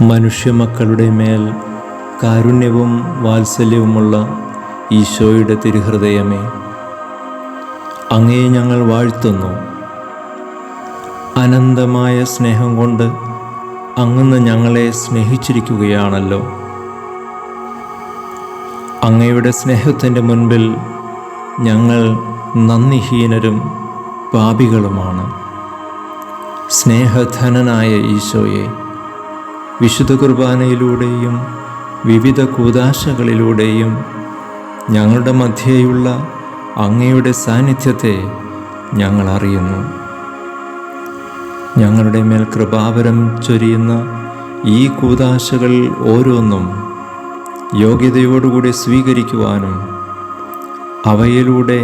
മനുഷ്യമക്കളുടെ മേൽ കാരുണ്യവും വാത്സല്യവുമുള്ള ഈശോയുടെ തിരുഹൃദയമേ അങ്ങേ ഞങ്ങൾ വാഴ്ത്തുന്നു. അനന്തമായ സ്നേഹം കൊണ്ട് അങ്ങന്ന് ഞങ്ങളെ സ്നേഹിച്ചിരിക്കുകയാണല്ലോ. അങ്ങയുടെ സ്നേഹത്തിന്റെ മുൻപിൽ ഞങ്ങൾ നന്ദിഹീനരും പാപികളുമാണ്. സ്നേഹധനനായ ഈശോയെ വിശുദ്ധ കുർബാനയിലൂടെയും വിവിധ കൂതാശകളിലൂടെയും ഞങ്ങളുടെ മധ്യേയുള്ള അങ്ങയുടെ സാന്നിധ്യത്തെ ഞങ്ങൾ അറിയുന്നു. ഞങ്ങളുടെ മേൽ കൃപാവരം ചൊരിയുന്ന ഈ കൂതാശകൾ ഓരോന്നും യോഗ്യതയോടുകൂടി സ്വീകരിക്കുവാനും അവയിലൂടെ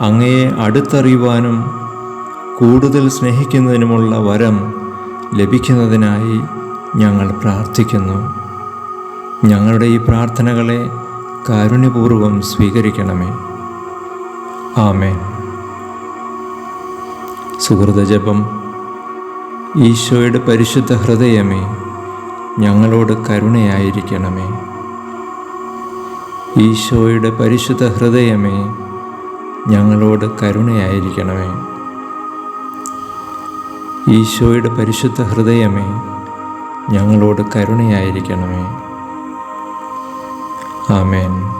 അങ്ങയെ അടുത്തറിയുവാനും കൂടുതൽ സ്നേഹിക്കുന്നതിനുമുള്ള വരം ലഭിക്കുന്നതിനായി ഞങ്ങൾ പ്രാർത്ഥിക്കുന്നു. ഞങ്ങളുടെ ഈ പ്രാർത്ഥനകളെ കാരുണ്യപൂർവം സ്വീകരിക്കണമേ. ആമേൻ. സുഹൃതജപം. ഈശോയുടെ പരിശുദ്ധ ഹൃദയമേ ഞങ്ങളോട് കരുണയായിരിക്കണമേ. ഈശോയുടെ പരിശുദ്ധ ഹൃദയമേ ഞങ്ങളോട് കരുണയായിരിക്കണമേ. ഈശോയുടെ പരിശുദ്ധ ഹൃദയമേ ഞങ്ങളോട് കരുണയായിരിക്കണമേ. ആമേൻ.